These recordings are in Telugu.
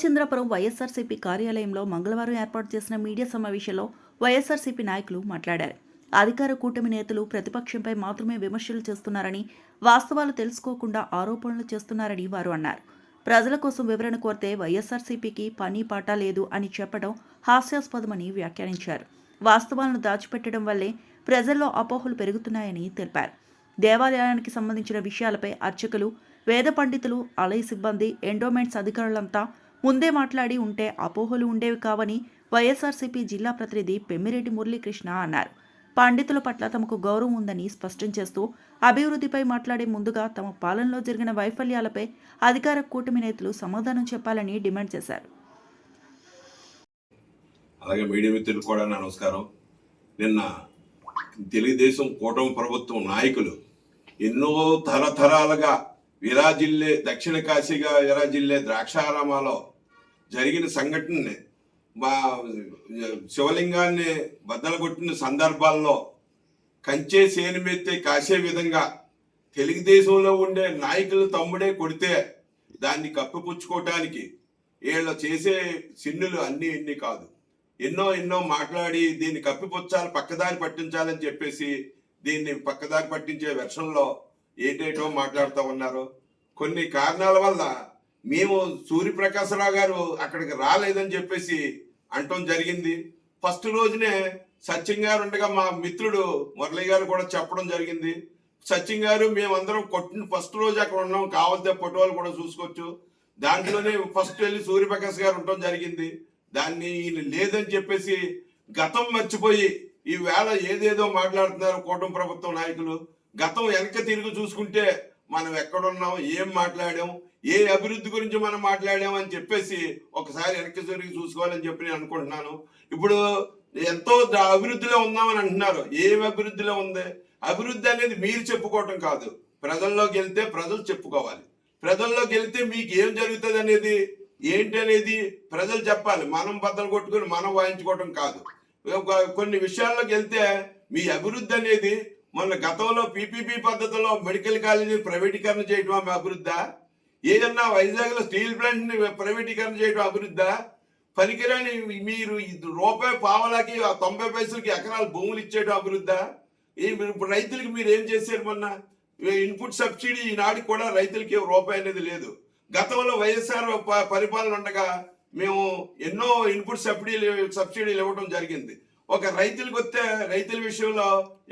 రామచంద్రపురం వైఎస్ఆర్సీపీ కార్యాలయంలో మంగళవారం ఏర్పాటు చేసిన మీడియా సమావేశంలో వైఎస్ఆర్సీపీ నాయకులు మాట్లాడారు. అధికార కూటమి నేతలు ప్రతిపక్షంపై మాత్రమే విమర్శలు చేస్తున్నారని వాస్తవాలు తెలుసుకోకుండా ఆరోపణలు చేస్తున్నారని వారు అన్నారు. ప్రజల కోసం వివరణ కోరితే వైఎస్ఆర్సీపీకి పని పాట లేదు అని చెప్పడం హాస్యాస్పదమని వ్యాఖ్యానించారు. వాస్తవాలను దాచిపెట్టడం వల్లే ప్రజల్లో అపోహలు పెరుగుతున్నాయని తెలిపారు. దేవాలయానికి సంబంధించిన విషయాలపై అర్చకులు వేద పండితులు ఆలయ సిబ్బంది ఎండోమెంట్స్ అధికారులంతా ముందే మాట్లాడి ఉంటే అపోహలు ఉండేవి కావని వైఎస్ఆర్సీపీ జిల్లా ప్రతినిధి పెమ్మిరెడ్డి మురళీకృష్ణ అన్నారు. పండితుల పట్ల తమకు గౌరవం ఉందని స్పష్టం చేస్తూ అభివృద్ధిపై మాట్లాడే ముందుగా తమ పాలనలో జరిగిన వైఫల్యాలపై అధికార కూటమి నేతలు సమాధానం చెప్పాలని డిమాండ్ చేశారు. అలాగే మీడియా మిత్రులు కూడా నమస్కారం. నిన్న తెలుగుదేశం కూటమి ప్రభుత్వం నాయకులు ఎన్నో తరతరాలుగా విరాజిల్లే దక్షిణ కాశీగా విరాజిల్లే ద్రాక్షారామాలో జరిగిన సంఘటనని మా శివలింగాన్ని బద్దలగొట్టిన సందర్భాల్లో కంచే సేనుమెత్తే కాసే విధంగా తెలుగుదేశంలో ఉండే నాయకులు తమ్ముడే కొడితే దాన్ని కప్పిపుచ్చుకోవటానికి వీళ్ళు చేసే సిన్నులు అన్ని ఇన్ని కాదు. ఎన్నో ఎన్నో మాట్లాడి దీన్ని కప్పిపుచ్చాలి పక్కదారి పట్టించాలని చెప్పేసి దీన్ని పక్కదారి పట్టించే వెర్షన్లో ఏటేటో మాట్లాడుతూ ఉన్నారు. కొన్ని కారణాల వల్ల మేము సూర్యప్రకాశరావు గారు అక్కడికి రాలేదని చెప్పేసి అంటం జరిగింది. ఫస్ట్ రోజునే సచిన్ గారు ఉండగా మా మిత్రుడు మురళి గారు కూడా చెప్పడం జరిగింది. సచిన్ గారు మేమందరం కొట్టిన ఫస్ట్ రోజు అక్కడ ఉన్నాం. కావాల్సిన ఫోటోలు కూడా చూసుకోవచ్చు. దాంట్లోనే ఫస్ట్ వెళ్ళి సూర్యప్రకాశ్ గారు ఉండటం జరిగింది. దాన్ని ఈయన లేదని చెప్పేసి గతం మర్చిపోయి ఈ వేళ ఏదేదో మాట్లాడుతున్నారు కూటమి ప్రభుత్వం నాయకులు. గతం వెనక తిరిగి చూసుకుంటే మనం ఎక్కడున్నాం ఏం మాట్లాడాం ఏ అభివృద్ధి గురించి మనం మాట్లాడామని చెప్పేసి ఒకసారి వెనక్కి జరిగి చూసుకోవాలని చెప్పి నేను అనుకుంటున్నాను. ఇప్పుడు ఎంతో అభివృద్ధిలో ఉన్నామని అంటున్నారు. ఏం అభివృద్ధిలో ఉంది? అభివృద్ధి అనేది మీరు చెప్పుకోవటం కాదు. ప్రజల్లోకి వెళ్తే ప్రజలు చెప్పుకోవాలి. ప్రజల్లోకి వెళ్తే మీకు ఏం జరుగుతుంది అనేది ఏంటి అనేది ప్రజలు చెప్పాలి. మనం బద్దలు కొట్టుకుని మనం వాయించుకోవటం కాదు. కొన్ని విషయాల్లోకి వెళ్తే మీ అభివృద్ధి అనేది మొన్న గతంలో పీపీపీ పద్ధతిలో మెడికల్ కాలేజీ ప్రైవేటీకరణ చేయడం ఆమె అభివృద్ధా? ఏదన్నా వైజాగ్లో స్టీల్ ప్లాంట్ని ప్రైవేటీకరణ చేయడం అభివృద్ధా? పనికిరాని మీరు రూపాయి పావలాకి తొంభై పైసలకి ఎకరాల భూములు ఇచ్చేయడం అభివృద్ధా? ఏ ఇప్పుడు రైతులకి మీరు ఏం చేశారు మొన్న? ఇన్పుట్ సబ్సిడీ ఈనాటికి కూడా రైతులకి రూపాయి అనేది లేదు. గతంలో వైఎస్ఆర్ పరిపాలన ఉండగా మేము ఎన్నో ఇన్పుట్ సబ్సిడీలు సబ్సిడీలు ఇవ్వడం జరిగింది. ఒక రైతులకు వస్తే రైతుల విషయంలో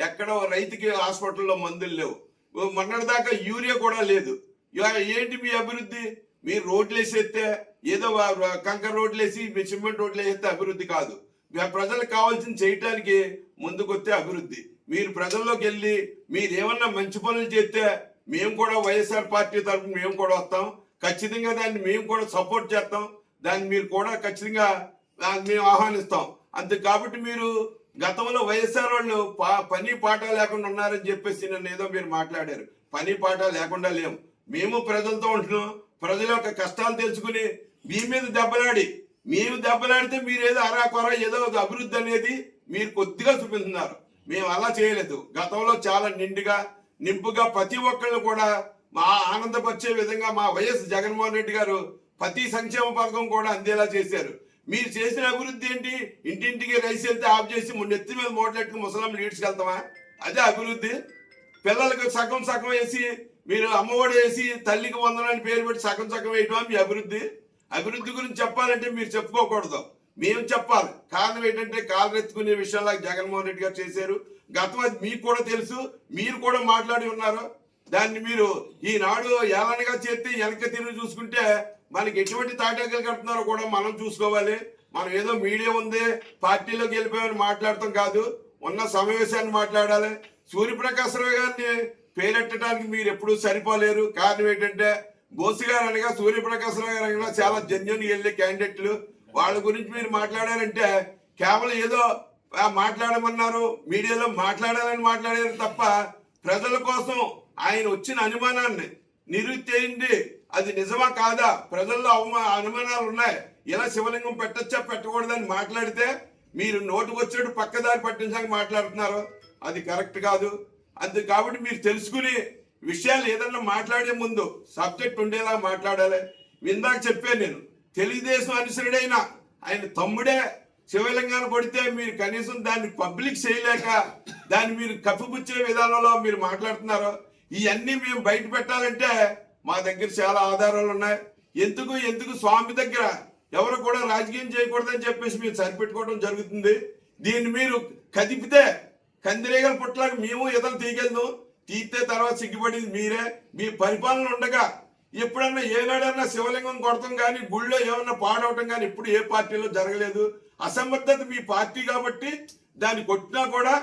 ఎక్కడో రైతుకి హాస్పిటల్లో మందులు లేవు. మొన్నటిదాకా యూరియా కూడా లేదు. ఇలా ఏంటి మీ అభివృద్ధి? మీరు రోడ్లు వేసేస్తే ఏదో కంకర రోడ్లు వేసి మీ సిమెంట్ రోడ్లు వేస్తే అభివృద్ధి కాదు. మీ- ప్రజలకు కావాల్సింది చేయటానికి ముందుకొస్తే అభివృద్ధి. మీరు ప్రజల్లోకి వెళ్ళి మీరు ఏమన్నా మంచి పనులు చేస్తే మేము కూడా వైఎస్ఆర్ పార్టీ తరఫున మేము కూడా వస్తాం. ఖచ్చితంగా దాన్ని మేము కూడా సపోర్ట్ చేస్తాం. దాన్ని మీరు కూడా ఖచ్చితంగా ఆ, మేము ఆహ్వానిస్తాం. అంతే కాబట్టి మీరు గతంలో వైఎస్ఆర్ వాళ్ళు పా- పని పాట లేకుండా ఉన్నారని చెప్పేసి నన్ను ఏదో మీరు మాట్లాడారు. పని పాట లేకుండా లేము. మేము ప్రజలతో ఉంటున్నాం. ప్రజల యొక్క కష్టాలు తెలుసుకుని మీ మీద దెబ్బలాడి మేము దెబ్బలాడితే మీరు ఏదో అరాకొర ఏదో ఒక అభివృద్ధి అనేది మీరు కొద్దిగా చూపిస్తున్నారు. మేము అలా చేయలేదు. గతంలో చాలా నిండుగా నింపుగా ప్రతి ఒక్కళ్ళు కూడా మా ఆనందపరిచే విధంగా మా వైఎస్ జగన్మోహన్ రెడ్డి గారు ప్రతి సంక్షేమ పథకం కూడా అందేలా చేశారు. మీరు చేసిన అభివృద్ధి ఏంటి? ఇంటింటికి రైస్ వెళ్తే ఆఫ్ చేసి మొన్న నెత్తి మీద మోటలెట్టుకుని ముసలాం లీడ్స్కి వెళ్తామా అదే అభివృద్ధి. పిల్లలకు సగం సగం వేసి మీరు అమ్మఒడి వేసి తల్లికి వందనాన్ని పేరు పెట్టి సగం సగం వేయటం మీ అభివృద్ధి? అభివృద్ధి గురించి చెప్పాలంటే మీరు చెప్పుకోకూడదు. మేము చెప్పాలి. కారణం ఏంటంటే కాలు ఎత్తుకునే విషయంలో జగన్మోహన్ రెడ్డి గారు చేశారు. గతం అది మీకు కూడా తెలుసు. మీరు కూడా మాట్లాడి ఉన్నారు. దాన్ని మీరు ఈనాడు ఏలనగా చేస్తే వెనక తిరిగి చూసుకుంటే మనకి ఎటువంటి తాటాకులు కడుతున్నారో కూడా మనం చూసుకోవాలి. మనం ఏదో మీడియా ఉంది పార్టీలోకి వెళ్ళిపోయామని మాట్లాడటం కాదు. ఉన్న సమావేశాన్ని మాట్లాడాలి. సూర్యప్రకాశరావు గారిని పేరెట్టడానికి మీరు ఎప్పుడూ సరిపోలేరు. కారణం ఏంటంటే బోసు గారు అనగా సూర్యప్రకాశరావు గారు అనగా చాలా జన్యున్ వెళ్ళే క్యాండిడేట్లు. వాళ్ళ గురించి మీరు మాట్లాడారంటే కేవలం ఏదో మాట్లాడమన్నారు మీడియాలో మాట్లాడాలని మాట్లాడారు తప్ప ప్రజల కోసం ఆయన వచ్చిన అనుమానాన్ని నిరుత్తేయండి. అది నిజమా కాదా? ప్రజల్లో అవమా అనుమానాలు ఉన్నాయి. ఇలా శివలింగం పెట్టచ్చా పెట్టకూడదని మాట్లాడితే మీరు నోటుకు వచ్చినట్టు పక్కదారి పట్టించాక మాట్లాడుతున్నారు. అది కరెక్ట్ కాదు. అందు కాబట్టి మీరు తెలుసుకుని విషయాలు ఏదన్నా మాట్లాడే ముందు సబ్జెక్ట్ ఉండేలా మాట్లాడాలి. ఇందాక చెప్పాను నేను తెలుగుదేశం అనుసరుడైన ఆయన తమ్ముడే శివలింగాన్ని కొడితే మీరు కనీసం దాన్ని పబ్లిక్ చేయలేక దాన్ని మీరు కప్పిపుచ్చే విధానంలో మీరు మాట్లాడుతున్నారు. ఇవన్నీ మేము బయట పెట్టాలంటే మా దగ్గర చాలా ఆధారాలు ఉన్నాయి. ఎందుకు ఎందుకు స్వామి దగ్గర ఎవరు కూడా రాజకీయం చేయకూడదని చెప్పేసి మీరు సరిపెట్టుకోవడం జరుగుతుంది. దీన్ని మీరు కదిపితే కందిరేగల పుట్టలాగా మేము ఈతలు తీగెళ్దాం తీస్తే తర్వాత సిగ్గుపడింది మీరే. మీ పరిపాలన ఉండగా ఎప్పుడన్నా ఏనాడన్నా శివలింగం కొడతాం కానీ గుళ్ళో ఏమన్నా పాడవటం కానీ ఇప్పుడు ఏ పార్టీలో జరగలేదు. అసమర్థత మీ పార్టీ కాబట్టి దాన్ని కొట్టినా కూడా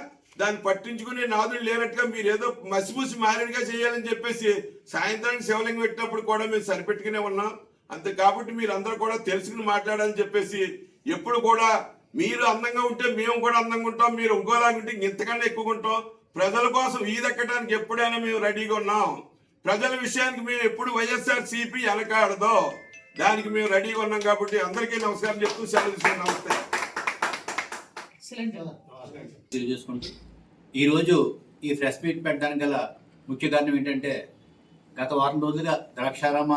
దాన్ని పట్టించుకునే నాదులు లేనట్టుగా మీరు ఏదో మసిపూసి మారినగా చేయాలని చెప్పేసి సాయంత్రానికి శివలింగం పెట్టినప్పుడు కూడా మేము సరిపెట్టుకునే ఉన్నాం. అంతే కాబట్టి మీరు అందరూ కూడా తెలుసుకుని మాట్లాడాలని చెప్పేసి ఎప్పుడు కూడా మీరు అందంగా ఉంటే మేము కూడా అందంగా ఉంటాం మీరు ఇంకోలాగా ఉంటే ఇంతకన్నా ఎక్కువ ఉంటాం. ప్రజల కోసం ఈదెక్కడానికి ఎప్పుడైనా మేము రెడీగా ఉన్నాం. ప్రజల విషయానికి మేము ఎప్పుడు వైఎస్ఆర్ సిపి వెనకాడదో. దానికి మేము రెడీగా ఉన్నాం కాబట్టి అందరికీ నమస్కారం చెప్తూ సెలవు నమస్తే. తెలియజేసుకుంటూ ఈరోజు ఈ ప్రెస్ మీట్ పెట్టడానికి గల ముఖ్య కారణం ఏంటంటే గత వారం రోజులుగా ద్రాక్షారామ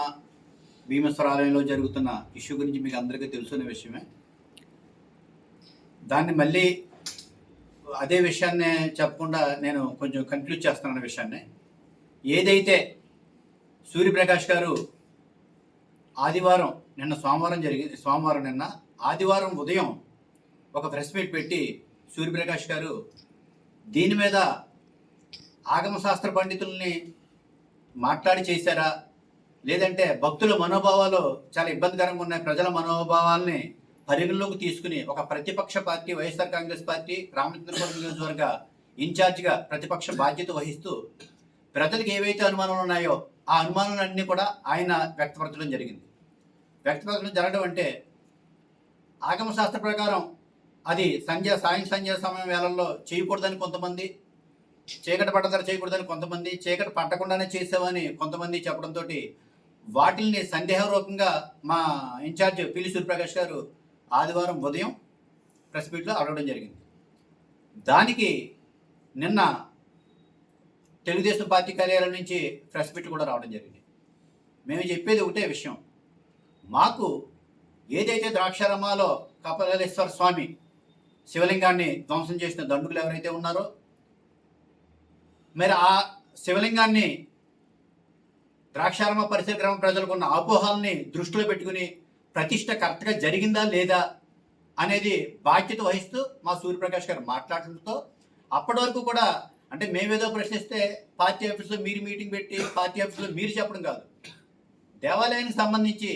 భీమేశ్వర ఆలయంలో జరుగుతున్న ఇష్యూ గురించి మీకు అందరికీ తెలుసున్న విషయమే. దాన్ని మళ్ళీ అదే విషయాన్నే చెప్పకుండా నేను కొంచెం కన్క్లూడ్ చేస్తున్నాను విషయాన్ని. ఏదైతే సూర్యప్రకాష్ గారు ఆదివారం నిన్న సోమవారం జరిగింది సోమవారం నిన్న ఆదివారం ఉదయం ఒక ప్రెస్ మీట్ పెట్టి సూర్యప్రకాష్ గారు దీని మీద ఆగమ శాస్త్ర పండితుల్ని మాట్లాడి చేశారా? లేదంటే భక్తుల మనోభావాలు చాలా ఇబ్బందికరంగా ఉన్నాయి ప్రజల మనోభావాల్ని పరిగణలోకి తీసుకుని ఒక ప్రతిపక్ష party YSR Congress party Ramachandrapuram నియోజకవర్గ ఇన్ఛార్జిగా ప్రతిపక్ష బాధ్యత వహిస్తూ ప్రజలకు ఏవైతే అనుమానాలు ఉన్నాయో ఆ అనుమానాలన్నీ కూడా ఆయన వ్యక్తపరచడం జరిగింది. వ్యక్తపరచడం జరగడం అంటే ఆగమ శాస్త్ర ప్రకారం అది సంధ్య సాయం సంధ్య సమయం వేళల్లో చేయకూడదని కొంతమంది చీకటి పట్టదర చేయకూడదని కొంతమంది చీకటి పట్టకుండానే చేసామని కొంతమంది చెప్పడంతో వాటిల్ని సందేహరూపంగా మా ఇన్ఛార్జ్ పిల్లి సూర్యప్రకాష్ గారు ఆదివారం ఉదయం ప్రెస్ మీట్లో అడగడం జరిగింది. దానికి నిన్న తెలుగుదేశం పార్టీ కార్యాలయం నుంచి ప్రెస్ మీట్ కూడా రావడం జరిగింది. మేము చెప్పేది ఒకటే విషయం. మాకు ఏదైతే ద్రాక్షారామాలో కపలేశ్వర స్వామి శివలింగాన్ని ధ్వంసం చేసిన దండుకులు ఎవరైతే ఉన్నారో మరి ఆ శివలింగాన్ని ద్రాక్షారామ పరిసర గ్రామ ప్రజలకు ఉన్న అపోహాలని దృష్టిలో పెట్టుకుని ప్రతిష్ట కరెక్ట్గా జరిగిందా లేదా అనేది బాధ్యత వహిస్తూ మా సూర్యప్రకాష్ గారు మాట్లాడటంతో అప్పటి వరకు కూడా అంటే మేమేదో ప్రశ్నిస్తే పార్టీ ఆఫీస్లో మీరు మీటింగ్ పెట్టి పార్టీ ఆఫీస్లో మీరు చెప్పడం కాదు. దేవాలయానికి సంబంధించి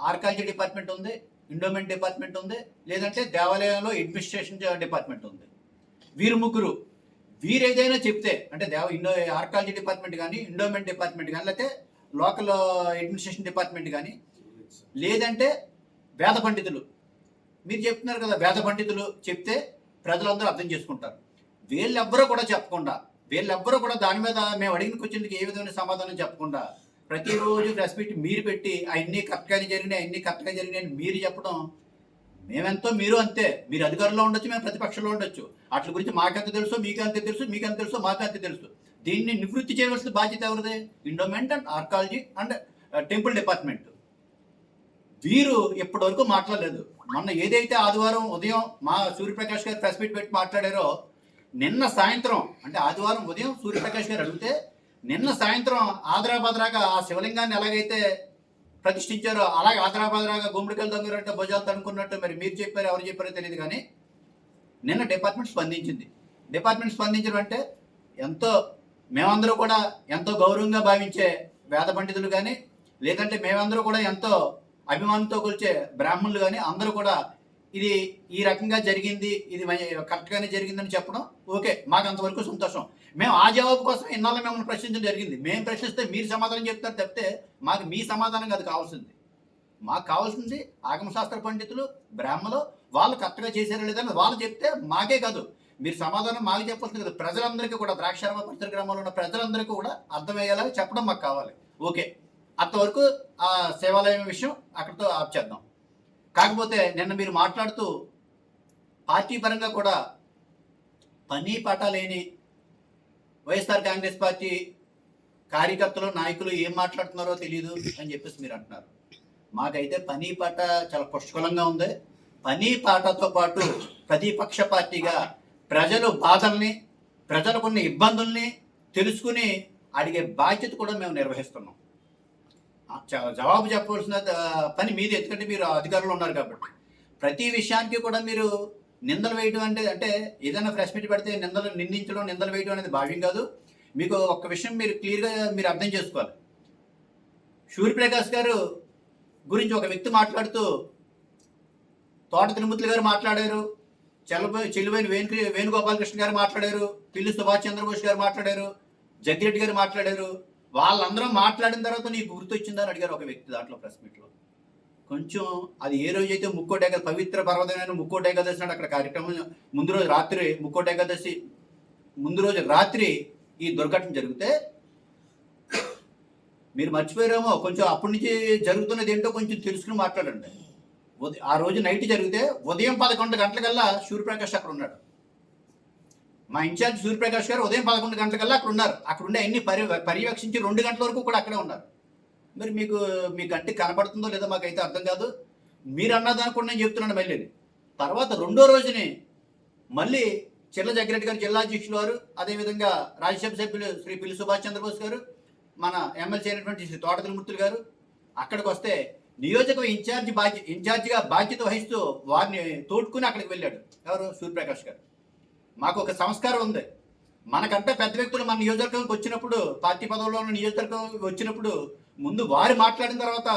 ఆర్కాలజీ డిపార్ట్మెంట్ ఉంది ఇండోమెంట్ డిపార్ట్మెంట్ ఉంది లేదంటే దేవాలయంలో అడ్మినిస్ట్రేషన్ డిపార్ట్మెంట్ ఉంది. వీరు ముగ్గురు. వీరు ఏదైనా చెప్తే అంటే దేవ ఇండో ఆర్కాలజీ డిపార్ట్మెంట్ కానీ ఇండోమెంట్ డిపార్ట్మెంట్ కానీ లేకపోతే లోకల్ అడ్మినిస్ట్రేషన్ డిపార్ట్మెంట్ కానీ లేదంటే వేద పండితులు. మీరు చెప్తున్నారు కదా వేద పండితులు చెప్తే ప్రజలందరూ అర్థం చేసుకుంటారు. వీళ్ళెవ్వరూ కూడా చెప్పకుండా వీళ్ళెవ్వరూ కూడా దాని మీద మేము అడిగిన క్వశ్చన్కి ఏ విధమైన సమాధానం చెప్పకుండా ప్రతిరోజు ప్రెస్ మీట్ మీరు పెట్టి అన్ని కరెక్ట్గానే జరిగినాయి అన్ని కరెక్ట్గా జరిగినాయి మీరు చెప్పడం మేమెంతో మీరు అంతే. మీరు అధికారంలో ఉండొచ్చు మేము ప్రతిపక్షంలో ఉండొచ్చు. అట్ల గురించి మాకెంత తెలుసు మీకు అంతే తెలుసు మీకు అంత తెలుసు మాకు అంతే తెలుసు. దీన్ని నివృత్తి చేయవలసిన బాధ్యత ఎవరిది? Endowment and archaeology and temple department వీరు ఇప్పటి వరకు మాట్లాడలేదు. మొన్న ఏదైతే ఆదివారం ఉదయం మా సూర్యప్రకాష్ గారు ప్రెస్ మీట్ పెట్టి మాట్లాడారో నిన్న సాయంత్రం అంటే ఆదివారం ఉదయం సూర్యప్రకాష్ గారు అడిగితే నిన్న సాయంత్రం ఆదరాబాద్రాగా ఆ శివలింగాన్ని ఎలాగైతే ప్రతిష్ఠించారో అలాగే ఆదరాబాద్రాగా గుమ్మడికలు దొంగరంటే భుజాలు తనుకున్నట్టు మరి మీరు చెప్పారు ఎవరు చెప్పారో తెలియదు కానీ నిన్న డిపార్ట్మెంట్ స్పందించింది. డిపార్ట్మెంట్ స్పందించడం అంటే ఎంతో మేమందరూ కూడా ఎంతో గౌరవంగా భావించే వేద పండితులు కానీ లేదంటే మేమందరూ కూడా ఎంతో అభిమానంతో కొలిచే బ్రాహ్మణులు కానీ అందరూ కూడా ఇది ఈ రకంగా జరిగింది ఇది కరెక్ట్గానే జరిగిందని చెప్పడం ఓకే మాకు అంతవరకు సంతోషం. మేము ఆ జవాబు కోసం ఇన్నాళ్ళు మిమ్మల్ని ప్రశ్నించడం జరిగింది. మేము ప్రశ్నిస్తే మీరు సమాధానం చెప్తారు తప్పితే మాకు మీ సమాధానం కాదు కావాల్సింది. మాకు కావాల్సింది ఆగమశాస్త్ర పండితులు బ్రాహ్మలు వాళ్ళు కరెక్ట్గా చేశారు లేదని వాళ్ళు చెప్తే మాకే కాదు. మీరు సమాధానం మాకు చెప్పాల్సింది కదా. ప్రజలందరికీ కూడా ద్రాక్షారామ పరిసర గ్రామంలో ఉన్న ప్రజలందరికీ కూడా అర్థమయ్యేలాగా చెప్పడం మాకు కావాలి. ఓకే. అంతవరకు ఆ సేవాలయం విషయం అక్కడితో ఆప్ చేద్దాం. కాకపోతే నిన్న మీరు మాట్లాడుతూ పార్టీ పరంగా కూడా పని పాట లేని వైఎస్ఆర్ కాంగ్రెస్ పార్టీ కార్యకర్తలు నాయకులు ఏం మాట్లాడుతున్నారో తెలియదు అని చెప్పేసి మీరు అంటున్నారు. మాకైతే పని పాట చాలా పుష్కలంగా ఉంది. పని పాటతో పాటు ప్రతిపక్ష పార్టీగా ప్రజలు బాధల్ని ప్రజలకున్న ఇబ్బందుల్ని తెలుసుకుని అడిగే బాధ్యత కూడా మేము నిర్వహిస్తున్నాం. జవాబు చెప్పవలసిన పని మీది. ఎందుకంటే మీరు అధికారులు ఉన్నారు కాబట్టి. ప్రతి విషయానికి కూడా మీరు నిందలు వేయడం అంటే అంటే ఏదైనా ఫ్రెష్ మీట్ పెడితే నిందలు నిందించడం నిందలు వేయడం అనేది భావ్యం కాదు. మీకు ఒక్క విషయం మీరు క్లియర్గా మీరు అర్థం చేసుకోవాలి. సూర్యప్రకాష్ గారు గురించి ఒక వ్యక్తి మాట్లాడుతూ తోట తిరుమతులు గారు మాట్లాడారు చెల్లబోయి చెల్లిపోయిన వేణు వేణుగోపాలకృష్ణ గారు మాట్లాడారు పిల్లి సుభాష్ చంద్రబోస్ గారు మాట్లాడారు జగ్గిరెడ్డి గారు మాట్లాడారు వాళ్ళందరూ మాట్లాడిన తర్వాత నీకు గుర్తొచ్చిందని అడిగారు ఒక వ్యక్తి దాంట్లో ప్రెస్ మీట్లో కొంచెం అది ఏ రోజు అయితే ముక్కోటి ఏకాదశి పవిత్ర పర్వతమైన ముక్కోటి ఏకాదశి నాడు అక్కడ కార్యక్రమం ముందు రోజు రాత్రి ముక్కోటి ఏకాదశి ముందు రోజు రాత్రి ఈ దుర్ఘటన జరిగితే మీరు మర్చిపోయారేమో కొంచెం అప్పటి నుంచి జరుగుతున్నది ఏంటో కొంచెం తెలుసుకుని మాట్లాడండి. ఉదయం ఆ రోజు నైట్ జరిగితే ఉదయం పదకొండు గంటలకల్లా సూర్యప్రకాష్ అక్కడ ఉన్నాడు. మా ఇన్ఛార్జ్ సూర్యప్రకాష్ గారు ఉదయం పదకొండు గంటలకల్లా అక్కడ ఉన్నారు అక్కడ ఉండే అన్ని పరి పర్యవేక్షించి రెండు గంటల వరకు కూడా అక్కడే ఉన్నారు. మరి మీకు మీ కంటికి కనబడుతుందో లేదో మాకైతే అర్థం కాదు. మీరు అన్నదానికి కూడా నేను చెప్తున్నాను మళ్ళీ. తర్వాత రెండో రోజుని మళ్ళీ చిల్ల జగ్గిరెడ్డి గారు జిల్లా అధ్యక్షులు వారు అదేవిధంగా రాజ్యసభ సభ్యులు శ్రీ పిల్లి సుభాష్ చంద్రబోస్ గారు మన ఎమ్మెల్సీ అయినటువంటి శ్రీ తోట గారు అక్కడికి వస్తే నియోజక ఇన్ఛార్జ్ బాధ్య ఇన్ఛార్జిగా బాధ్యత వహిస్తూ వారిని తోడుకుని అక్కడికి వెళ్ళాడు. ఎవరు? సూర్యప్రకాష్ గారు. మాకు ఒక సంస్కారం ఉంది. మనకంటే పెద్ద వ్యక్తులు మన నియోజకవర్గంకి వచ్చినప్పుడు పార్టీ పదవుల్లో ఉన్న నియోజకవర్గంకి వచ్చినప్పుడు ముందు వారు మాట్లాడిన తర్వాత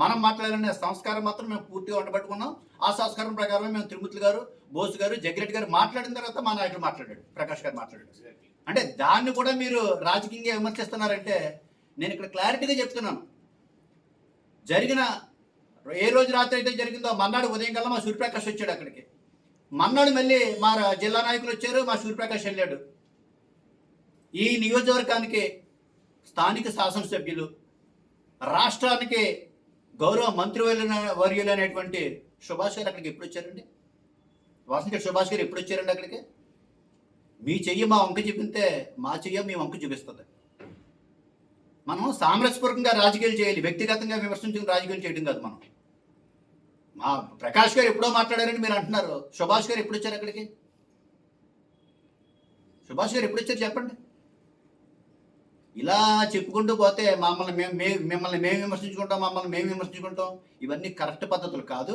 మనం మాట్లాడాలనే సంస్కారం మాత్రం మేము పూర్తిగా ఉండబట్టుకున్నాం. ఆ సంస్కారం ప్రకారం మేము తిరుమతులు గారు బోసు గారు జగ్గిరెడ్డి గారు మాట్లాడిన తర్వాత మా నాయకుడు మాట్లాడాడు ప్రకాష్ గారు మాట్లాడాడు. అంటే దాన్ని కూడా మీరు రాజకీయంగా విమర్శిస్తున్నారంటే నేను ఇక్కడ క్లారిటీగా చెప్తున్నాను. జరిగిన ఏ రోజు రాత్రి అయితే జరిగిందో మన్నాడు ఉదయం కల్లా మా సూర్యప్రకాష్ వచ్చాడు అక్కడికి. మన్నాడు మళ్ళీ మా రా- జిల్లా నాయకులు వచ్చారు మా సూర్యప్రకాష్ వెళ్ళాడు. ఈ నియోజకవర్గానికి స్థానిక శాసనసభ్యులు రాష్ట్రానికి గౌరవ మంత్రి వర్యులు అనేటువంటి సుభాష్ గారు అక్కడికి ఎప్పుడు వచ్చారండి వాసంకర్ సుభాష్ గారు ఎప్పుడు వచ్చారండి అక్కడికి? మీ చెయ్యి మా వంక చూపితే మా చెయ్య మీ వంక చూపిస్తుంది. మనం సామరస్యపూర్వకంగా రాజకీయాలు చేయాలి వ్యక్తిగతంగా విమర్శించుకుని రాజకీయాలు చేయడం కాదు మనం. మా ప్రకాష్ గారు ఎప్పుడో మాట్లాడారని మీరు అంటున్నారు. సుభాష్ గారు ఎప్పుడు వచ్చారు అక్కడికి? సుభాష్ గారు ఎప్పుడు వచ్చారు చెప్పండి. ఇలా చెప్పుకుంటూ పోతే మమ్మల్ని మేము మిమ్మల్ని మేము విమర్శించుకుంటాం మమ్మల్ని మేము విమర్శించుకుంటాం. ఇవన్నీ కరెక్ట్ పద్ధతులు కాదు.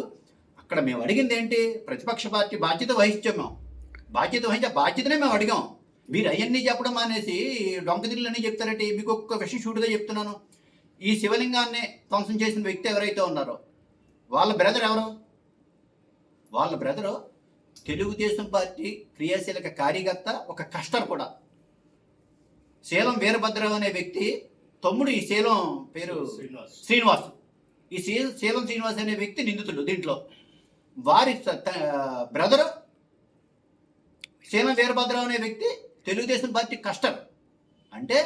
అక్కడ మేము అడిగింది ఏంటి? ప్రతిపక్ష పార్టీ బాధ్యత వహించాం మేము. బాధ్యత వహించే బాధ్యతనే మేము అడిగాం. మీరు అవన్నీ చెప్పడం అనేసి డొంకదిల్లు చెప్తారంటే? మీకు ఒక్క విషయం షూట్గా చెప్తున్నాను. ఈ శివలింగాన్ని ధ్వంసం చేసిన వ్యక్తి ఎవరైతే ఉన్నారో వాళ్ళ బ్రదర్ ఎవరు? వాళ్ళ బ్రదరు తెలుగుదేశం పార్టీ క్రియాశీలక కార్యకర్త ఒక కస్టర్ కూడా. శీలం వీరభద్రరావు అనే వ్యక్తి తమ్ముడు ఈ శీలం పేరు శ్రీనివాస్. ఈ శీ శీలం శ్రీనివాస్ అనే వ్యక్తి నిందితుడు దీంట్లో. వారి బ్రదర్ శీలం వీరభద్రరావు అనే వ్యక్తి తెలుగుదేశం పార్టీ కస్టర్ అంటే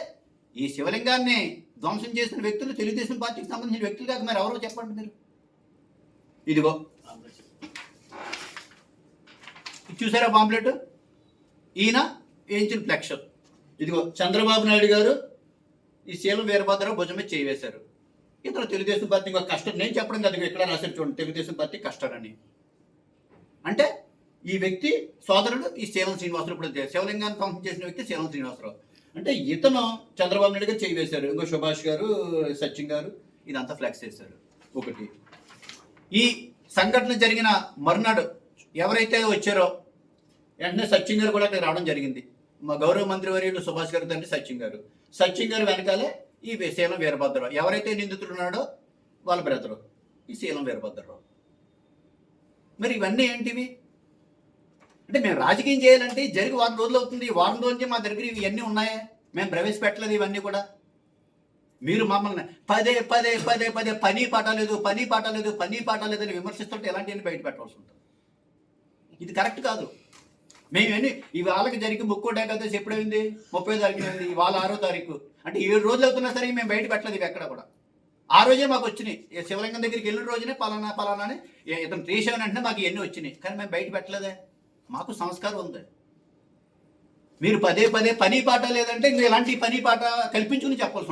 ఈ శివలింగాన్ని ధ్వంసం చేసిన వ్యక్తులు తెలుగుదేశం పార్టీకి సంబంధించిన వ్యక్తులు కాక మరి ఎవరో చెప్పండి మీరు? ఇదిగో. చూసారా పాంప్లెట్? ఈయన ఏంచిన ఫ్లెక్స్ ఇదిగో చంద్రబాబు నాయుడు గారు ఈ శీలం వీరభద్రరావు భుజమే మీద చేయవేశారు. ఇతను తెలుగుదేశం పార్టీ ఇంకొక కష్టం. నేను చెప్పడం కదా ఇక్కడ రాశారు చూడండి తెలుగుదేశం పార్టీ కష్టం అంటే ఈ వ్యక్తి సోదరుడు ఈ శీలం శ్రీనివాసరావు ఇప్పుడు శివలింగాన్ని పంపం చేసిన వ్యక్తి శీలం శ్రీనివాసరావు. అంటే ఇతను చంద్రబాబు నాయుడు గారు చేయి వేశారు ఇంకో సుభాష్ గారు సచిన్ గారు ఇదంతా ఫ్లెక్స్ చేశారు. ఒకటి. ఈ సంఘటన జరిగిన మరునాడు ఎవరైతే వచ్చారో వెంటనే సచిన్ గారు కూడా అక్కడికి రావడం జరిగింది. మా గౌరవ మంత్రి వర్యులు సుభాష్ గారు తండ్రి సచిన్ గారు. సచిన్ గారు వెనకాలే ఈ శీలం వీరభద్రరావు. ఎవరైతే నిందితుడు ఉన్నాడో వాళ్ళ బ్రదరు ఈ శీలం వీరభద్రరావు. మరి ఇవన్నీ ఏంటివి? అంటే మేము రాజకీయం చేయాలంటే జరిగి వారం రోజులు అవుతుంది. ఈ వారం రోజు నుంచి మా దగ్గర ఇవన్నీ ఉన్నాయా. మేము ప్రవేశపెట్టలేదు ఇవన్నీ కూడా. మీరు మమ్మల్ని పదే పదే పదే పదే పని పాట లేదు పని పాట లేదు పని పాట లేదని విమర్శిస్తుంటే ఎలాంటివన్నీ బయట పెట్టాల్సి ఉంటుంది? ఇది కరెక్ట్ కాదు. మేము ఇవాళకి జరిగి ముక్కోటి ఏకాదశి ఎప్పుడైంది? ముప్పై తారీఖు అయింది ఇవాళ ఆరో తారీఖు. అంటే ఏడు రోజులు అవుతున్నా సరే మేము బయట పెట్టలేదు ఎక్కడ కూడా. ఆ రోజే మాకు వచ్చినాయి. శివలింగం దగ్గరికి వెళ్ళిన రోజునే పలానా పలానా అని ఇతను తీసేవని అంటే మాకు ఇవన్నీ వచ్చినాయి. కానీ మేము బయట పెట్టలేదే. మాకు సంస్కారం ఉంది. మీరు పదే పదే పని పాట లేదంటే ఇంకా ఇలాంటి పని పాట కల్పించుకుని చెప్పాల్సి